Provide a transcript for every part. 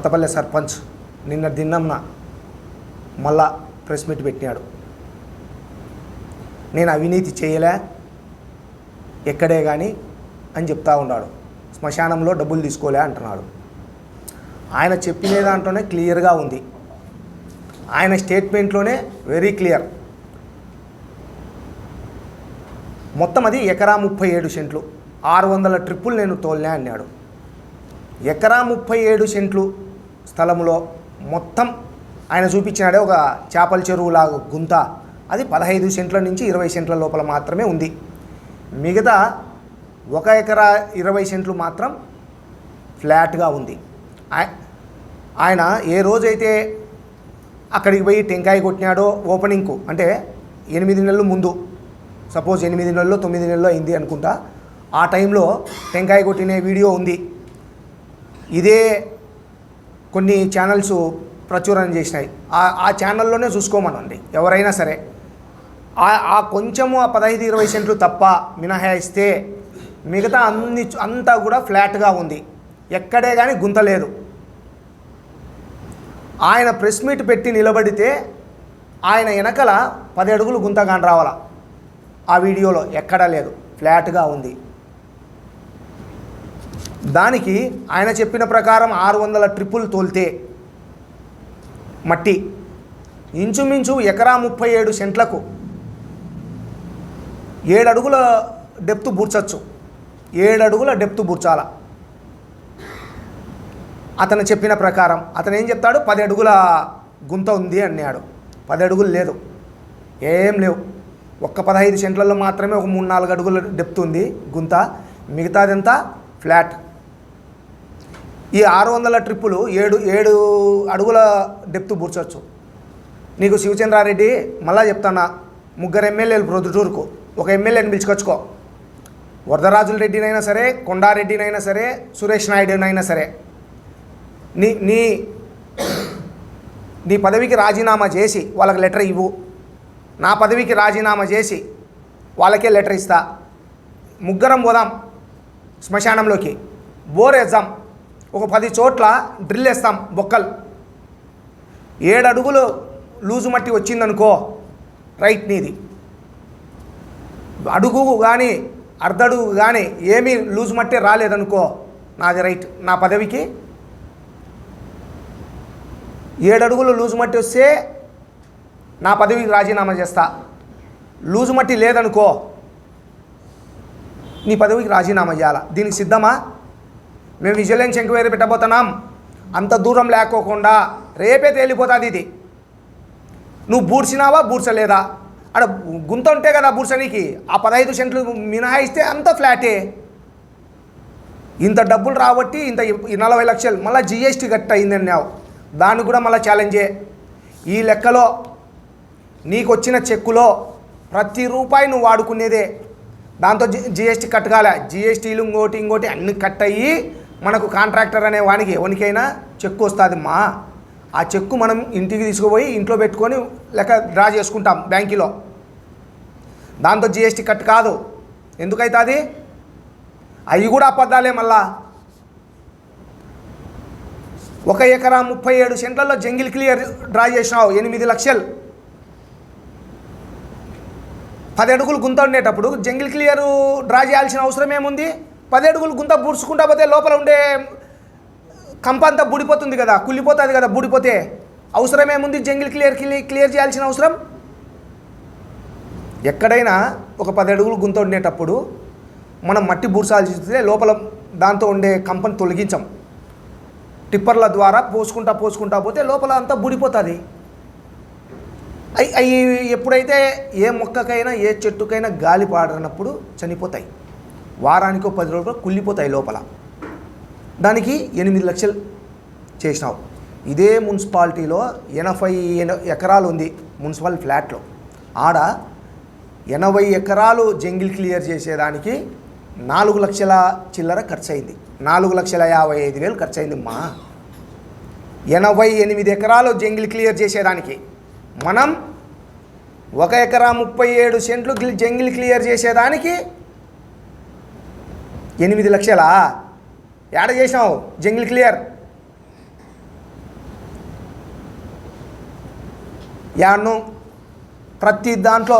కొత్తపల్లి సర్పంచ్ నిన్న దిన్నంన మళ్ళా press meet పెట్టినాడు. నేను అవినీతి చేయలే ఎక్కడే కానీ అని చెప్తా ఉన్నాడు శ్మశానంలో డబ్బులు తీసుకోలే అంటున్నాడు. ఆయన చెప్పిన దాంట్లోనే క్లియర్గా ఉంది. ఆయన స్టేట్మెంట్లోనే వెరీ క్లియర్. మొత్తం అది ఎకరా ముప్పై ఏడు సెంట్లు. ఆరు వందల ట్రిప్పులు నేను తోలినా అన్నాడు. ఎకరా ముప్పై ఏడు సెంట్లు స్థలంలో మొత్తం ఆయన చూపించినాడే ఒక చేపల చెరువులాగా గుంత. అది పదహైదు సెంట్ల నుంచి ఇరవై సెంట్ల లోపల మాత్రమే ఉంది. మిగతా ఒక ఎకరా ఇరవై సెంట్లు మాత్రం ఫ్లాట్గా ఉంది. ఆయన ఏ రోజైతే అక్కడికి పోయి టెంకాయ కొట్టినాడో ఓపెనింగ్కు అంటే ఎనిమిది నెలలు ముందు సపోజ్ ఎనిమిది నెలలు తొమ్మిది నెలలు అయింది అనుకుంటా ఆ టైంలో టెంకాయ కొట్టిన వీడియో ఉంది. ఇదే కొన్ని ఛానల్స్ ప్రచురణ చేసినాయి. ఆ ఆ ఛానల్లోనే చూసుకోమనండి. ఎవరైనా సరే. ఆ కొంచెము ఆ పదహైదు ఇరవై సెంట్లు తప్ప మినహాయిస్తే మిగతా అన్ని అంతా కూడా ఫ్లాట్గా ఉంది. ఎక్కడే కానీ గుంతలేదు ఆయన ప్రెస్ మీట్ పెట్టి నిలబడితే ఆయన వెనకల పది అడుగులు గుంత కాని రావాల. ఆ వీడియోలో ఎక్కడా లేదు. ఫ్లాట్గా ఉంది. దానికి ఆయన చెప్పిన ప్రకారం ఆరు వందల ట్రిప్పులు తోలితే మట్టి. ఇంచుమించు ఎకరా ముప్పై ఏడు సెంట్లకు ఏడు అడుగుల డెప్త్ బూర్చచ్చు ఏడు అడుగుల డెప్త్ బూర్చాల అతను చెప్పిన ప్రకారం అతను ఏం చెప్తాడు? పది అడుగుల గుంత ఉంది అన్నాడు. పది అడుగులు లేదు. ఏం లేవు. ఒక్క పదహైదు సెంట్లలో మాత్రమే ఒక మూడు నాలుగు అడుగుల డెప్త్ ఉంది గుంత. మిగతాదంతా ఫ్లాట్. ఈ ఆరు వందల ట్రిప్పులు ఏడు ఏడు అడుగుల డెప్త్ బూర్చొచ్చు. నీకు శివచంద్రారెడ్డి మళ్ళా చెప్తానా ముగ్గురు ఎమ్మెల్యేలు ప్రొద్దుటూరుకు ఒక ఎమ్మెల్యేని పిలుచుకొచ్చుకో. వరదరాజుల రెడ్డినైనా సరే కొండారెడ్డినైనా సరే సురేష్ నాయుడునైనా సరే. నీ నీ నీ పదవికి రాజీనామా చేసి వాళ్ళకి లెటర్ ఇవ్వు. నా పదవికి రాజీనామా చేసి వాళ్ళకే లెటర్ ఇస్తా. ముగ్గురం పోదాం శ్మశానంలోకి. బోర్ వేద్దాం. ఒక పది చోట్ల డ్రిల్ వేస్తాం బొక్కలు. ఏడు అడుగులు లూజు మట్టి వచ్చిందనుకో రైట్ నీది. అడుగు కానీ అర్ధడుగు కానీ ఏమీ లూజు మట్టి రాలేదనుకో నాది రైట్ నా పదవికి ఏడు అడుగులు లూజు మట్టి వస్తే నా పదవికి రాజీనామా చేస్తా. లూజు మట్టి లేదనుకో నీ పదవికి రాజీనామా చేయాలా? దీనికి సిద్ధమా? మేము విజిలెన్స్ ఎంక్వైరీ పెట్టబోతున్నాం. అంత దూరం లేకోకుండా రేపే తేలిపోతుంది ఇది. నువ్వు బూడ్చినావా బూడ్చలేదా? అక్కడ గుంత ఉంటే కదా బూడ్చనీకి ఆ పదహైదు సెంట్లు మినహాయిస్తే అంత ఫ్లాటే. ఇంత డబ్బులు రాబట్టి ఇంత ఈ నలభై లక్షలు మళ్ళీ జిఎస్టీ కట్ అయిందండి అన్నావు దాన్ని కూడా మళ్ళీ ఛాలెంజే. ఈ లెక్కలో నీకు వచ్చిన చెక్కులో ప్రతి రూపాయి నువ్వు వాడుకునేదే. దాంతో జి జిఎస్టీ కట్ కాలే. జిఎస్టీలు ఇంకోటి ఇంకోటి అన్ని కట్ అయ్యి మనకు కాంట్రాక్టర్ అనే వానికి ఎవరికైనా చెక్కు వస్తుంది మా. ఆ చెక్కు మనం ఇంటికి తీసుకుపోయి ఇంట్లో పెట్టుకొని లెక్క డ్రా చేసుకుంటాం బ్యాంకులో. దాంతో జిఎస్టీ కట్ కాదు. ఎందుకైతుంది? అవి కూడా అబద్ధాలే మళ్ళా. ఒక ఎకరా ముప్పై ఏడు సెంట్లలో జంగిల్ క్లియర్ డ్రా చేసినావు ఎనిమిది లక్షలు. పది అడుగులు గుంత ఉండేటప్పుడు జంగిల్ క్లియర్ డ్రా చేయాల్సిన అవసరం ఏముంది? పది అడుగులు గుంత పూడ్చుకుంటా పోతే లోపల ఉండే కంప అంతా బుడిపోతుంది కదా కుళ్ళిపోతుంది కదా బుడిపోతే. అవసరమేముంది జంగిల్ క్లియర్ క్లియర్ చేయాల్సిన అవసరం? ఎక్కడైనా ఒక పది అడుగులు గుంత ఉండేటప్పుడు మనం మట్టి బూర్సాల్సిస్తే లోపల దాంతో ఉండే కంపని తొలగించాం. టిప్పర్ల ద్వారా పోసుకుంటా పోసుకుంటా పోతే లోపల అంతా బుడిపోతుంది. అవి అవి ఎప్పుడైతే ఏ మొక్కకైనా ఏ చెట్టుకైనా గాలి పాడనప్పుడు చనిపోతాయి. వారానికో పది రోజులు కుళ్ళిపోతాయి లోపల. దానికి ఎనిమిది లక్షలు చేసినావు. ఇదే మున్సిపాలిటీలో ఎనభై ఎకరాలు ఉంది మున్సిపల్ ఫ్లాట్లో. ఆడ ఎనభై ఎకరాలు జంగిల్ క్లియర్ చేసేదానికి నాలుగు లక్షల చిల్లర ఖర్చు అయింది నాలుగు లక్షల యాభై ఐదు వేలు ఖర్చు అయింది మా. ఎనభై ఎనిమిది ఎకరాలు జంగిల్ క్లియర్ చేసేదానికి మనం ఒక ఎకరా ముప్పై ఏడు సెంట్లు జంగిల్ క్లియర్ చేసేదానికి ఎనిమిది లక్షలా? ఏడ చేసావు జంగిల్ క్లియర్. యాడ్ను ప్రతి దాంట్లో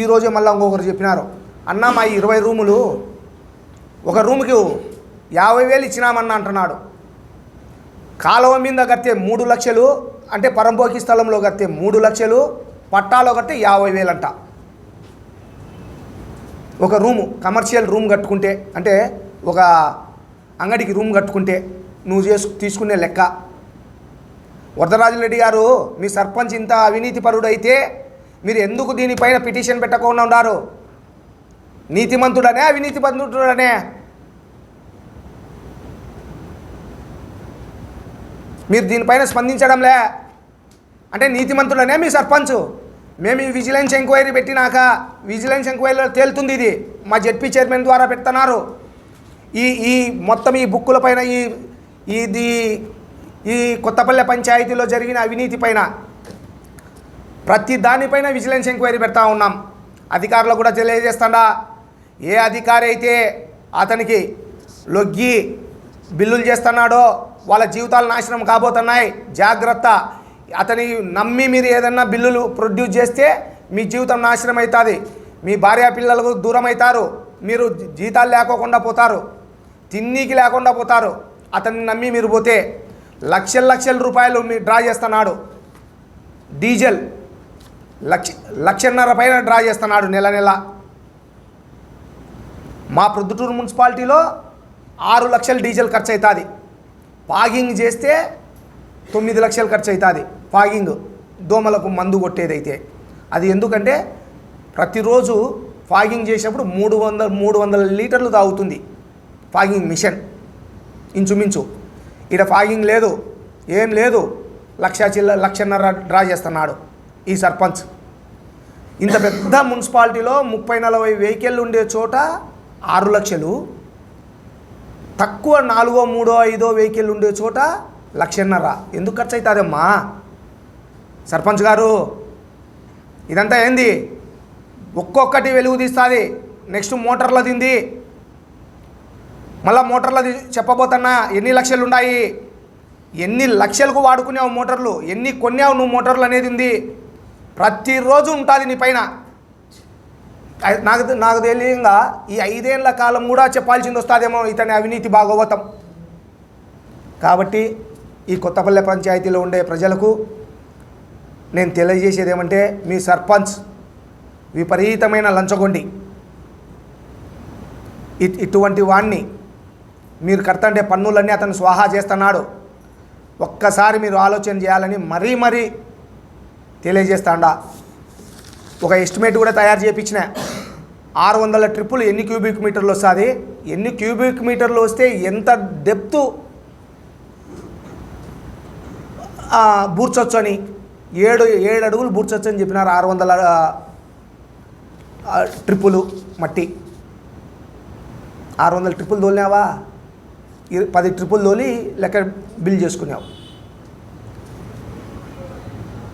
ఈరోజే మళ్ళీ ఇంకొకరు చెప్పినారు. అన్న మా ఇరవై రూములు ఒక రూముకి యాభై వేలు ఇచ్చినామన్న అంటున్నాడు. కాలువ మీద కడితే మూడు లక్షలు అంటే పరంపోకి స్థలంలో కడితే మూడు లక్షలు పట్టాలో కడితే యాభై వేలంట. ఒక రూము కమర్షియల్ రూమ్ కట్టుకుంటే అంటే ఒక అంగడికి రూమ్ కట్టుకుంటే నువ్వు చేసు తీసుకునే లెక్క. వరదరాజులరెడ్డి గారు మీ సర్పంచ్ ఇంత అవినీతి పరుడైతే మీరు ఎందుకు దీనిపైన పిటిషన్ పెట్టకుండా ఉన్నారు? నీతిమంతుడనే అవినీతి పంతుడనే మీరు దీనిపైన స్పందించడంలే. అంటే నీతిమంతుడనే మీ సర్పంచ్? మేము ఈ విజిలెన్స్ ఎంక్వైరీ పెట్టినాక విజిలెన్స్ ఎంక్వైరీలో తేలుతుంది ఇది. మా జెడ్పీ చైర్మన్ ద్వారా పెడుతున్నారు. ఈ ఈ మొత్తం ఈ బుక్కుల పైన ఈ ఇది ఈ కొత్తపల్లె పంచాయతీలో జరిగిన అవినీతి పైన ప్రతి దానిపైన విజిలెన్స్ ఎంక్వైరీ పెడతా ఉన్నాం. అధికారులు కూడా తెలియజేస్తాడా? ఏ అధికారి అయితే అతనికి లొగ్గి బిల్లులు చేస్తున్నాడో వాళ్ళ జీవితాలు నాశనం కాబోతున్నాయి. జాగ్రత్త. అతని నమ్మి మీరు ఏదన్నా బిల్లులు ప్రొడ్యూస్ చేస్తే మీ జీవితం నాశనం అవుతుంది. మీ భార్య పిల్లలకు దూరం అవుతారు. మీరు జీతాలు లేకోకుండా పోతారు. తిన్నీకి లేకుండా పోతారు. అతన్ని నమ్మి మీరు పోతే లక్షల లక్షల రూపాయలు మీరు డ్రా చేస్తున్నాడు. డీజిల్ లక్ష లక్షన్నర పైన డ్రా చేస్తున్నాడు నెల నెల. మా ప్రొద్దుటూరు మున్సిపాలిటీలో ఆరు లక్షల డీజిల్ ఖర్చు అవుతుంది. పాగింగ్ చేస్తే తొమ్మిది లక్షలు ఖర్చు అవుతుంది. ఫాగింగ్ దోమలకు మందు కొట్టేదైతే. అది ఎందుకంటే ప్రతిరోజు ఫాగింగ్ చేసినప్పుడు మూడు వందల మూడు వందల లీటర్లు తాగుతుంది ఫాగింగ్ మిషన్. ఇంచుమించు. ఇక్కడ ఫాగింగ్ లేదు ఏం లేదు లక్ష చిల్ల లక్షన్నర డ్రా చేస్తున్నాడు ఈ సర్పంచ్. ఇంత పెద్ద మున్సిపాలిటీలో ముప్పై నలభై వెహికల్ ఉండే చోట ఆరు లక్షలు తక్కువ నాలుగో మూడో ఐదో వెహికల్ ఉండే చోట లక్షన్నర. ఎందుకు ఖర్చు అవుతుందమ్మా సర్పంచ్ గారు ఇదంతా ఏంది? ఒక్కొక్కటి వెలుగు తీస్తుంది. నెక్స్ట్ మోటార్లో తింది మళ్ళీ మోటార్లది చెప్పబోతున్నా ఎన్ని లక్షలు ఉన్నాయి ఎన్ని లక్షలకు వాడుకునేవు మోటార్లు? ఎన్ని కొన్నావు నువ్వు మోటార్లు అనేది ఉంది. ప్రతిరోజు ఉంటుంది నీ పైన. నాకు నాకు తెలియంగా ఈ ఐదేళ్ళ కాలం కూడా చెప్పాల్సింది వస్తుందేమో ఇతని అవినీతి భాగవతం. కాబట్టి ఈ కొత్తపల్లె పంచాయతీలో ఉండే ప్రజలకు నేను తెలియజేసేది ఏమంటే మీ సర్పంచ్ విపరీతమైన లంచగొండి. ఇటువంటి వాణ్ణి మీరు కడతండే పన్నులన్నీ అతను స్వాహా చేస్తున్నాడు. ఒక్కసారి మీరు ఆలోచన చేయాలని మరీ మరీ తెలియజేస్తాడా. ఒక ఎస్టిమేట్ కూడా తయారు చేయించిన ఆరు వందల ట్రిప్పులు ఎన్ని క్యూబిక్ మీటర్లు వస్తుంది? ఎన్ని క్యూబిక్ మీటర్లు వస్తే ఎంత డెప్త్ బూర్చొచ్చు అని ఏడు ఏడు అడుగులు బూర్చొచ్చు చెప్పినారు. ఆరు వందల ట్రిప్పులు మట్టి. ఆరు వందల ట్రిప్పులు తోలినావా? పది ట్రిప్పులు తోలి లెక్క బిల్ చేసుకున్నావు.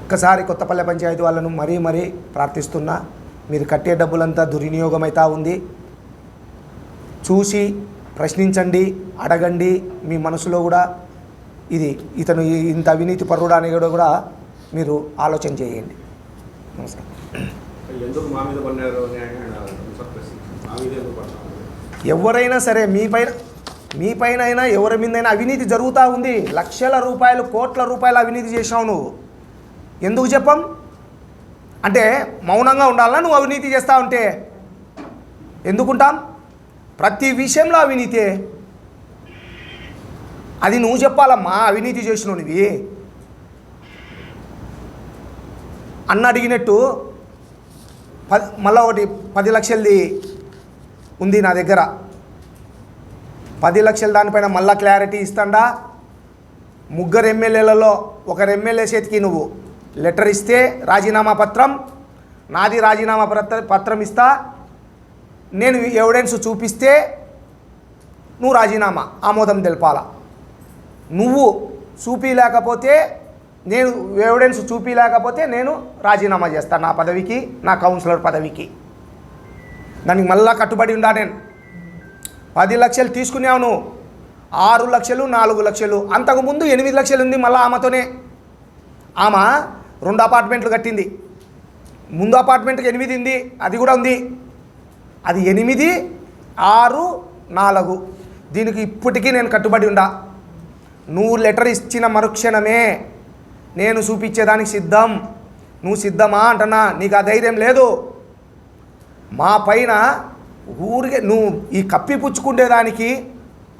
ఒక్కసారి కొత్తపల్లె పంచాయతీ వాళ్ళను మరీ మరీ ప్రార్థిస్తున్నా. మీరు కట్టే డబ్బులంతా దుర్వినియోగం అవుతా ఉంది. చూసి ప్రశ్నించండి అడగండి మీ మనసులో కూడా. ఇది ఇతను ఇంత అవినీతి పరుడు అని కూడా మీరు ఆలోచన చేయండి. నమస్కారం. ఎవరైనా సరే మీ పైన మీ పైన అయినా ఎవరి మీదైనా అవినీతి జరుగుతూ ఉంది. లక్షల రూపాయలు కోట్ల రూపాయలు అవినీతి చేసావు నువ్వు. ఎందుకు చెప్పం? అంటే మౌనంగా ఉండాలన్నా నువ్వు అవినీతి చేస్తా ఉంటే? ఎందుకుంటాం? ప్రతి విషయంలో అవినీతే. అది నువ్వు చెప్పాలమ్మా అవినీతి చేసినావు నువ్వు అన్న అడిగినట్టు పది మళ్ళీ ఒకటి పది లక్షలది ఉంది నా దగ్గర. పది లక్షల దానిపైన మళ్ళా క్లారిటీ ఇస్తాడా? ముగ్గురు ఎమ్మెల్యేలలో ఒకరు ఎమ్మెల్యే చేతికి నువ్వు లెటర్ ఇస్తే రాజీనామా పత్రం నాది రాజీనామా పత్ర పత్రం ఇస్తా. నేను ఎవిడెన్స్ చూపిస్తే నువ్వు రాజీనామా ఆమోదం తెలపాల? నువ్వు చూపించలేకపోతే నేను ఎవిడెన్స్ చూపించలేకపోతే నేను రాజీనామా చేస్తాను నా పదవికి నా కౌన్సిలర్ పదవికి. దానికి మళ్ళా కట్టుబడి ఉండా నేను. పది లక్షలు తీసుకునేవు నువ్వు. ఆరు లక్షలు నాలుగు లక్షలు. అంతకుముందు ఎనిమిది లక్షలు ఉంది మళ్ళీ ఆమెతోనే. ఆమె రెండు అపార్ట్మెంట్లు కట్టింది. ముందు అపార్ట్మెంట్కి ఎనిమిది ఉంది అది కూడా ఉంది. అది ఎనిమిది ఆరు నాలుగు. దీనికి ఇప్పటికీ నేను కట్టుబడి ఉండా. నువ్వు లెటర్ ఇచ్చిన మరుక్షణమే నేను చూపించేదానికి సిద్ధం. నువ్వు సిద్ధమా అంటున్నా. నీకు ఆ ధైర్యం లేదు. మా పైన ఊరికే నువ్వు ఈ కప్పి పుచ్చుకునేదానికి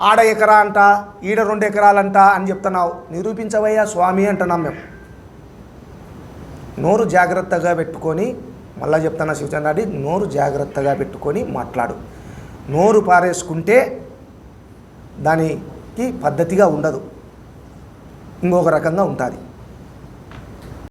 ఆడ ఎకరా అంట ఈడ రెండు ఎకరాలంట అని చెప్తున్నావు. నిరూపించవయ్యా స్వామి అంటున్నాం మేము. నోరు జాగ్రత్తగా పెట్టుకొని మళ్ళా చెప్తున్నా శివచంద్ర రెడ్డి నోరు జాగ్రత్తగా పెట్టుకొని మాట్లాడు. నోరు పారేసుకుంటే దానికి పద్ధతిగా ఉండదు. ఇంకొక రకంగా ఉంటుంది.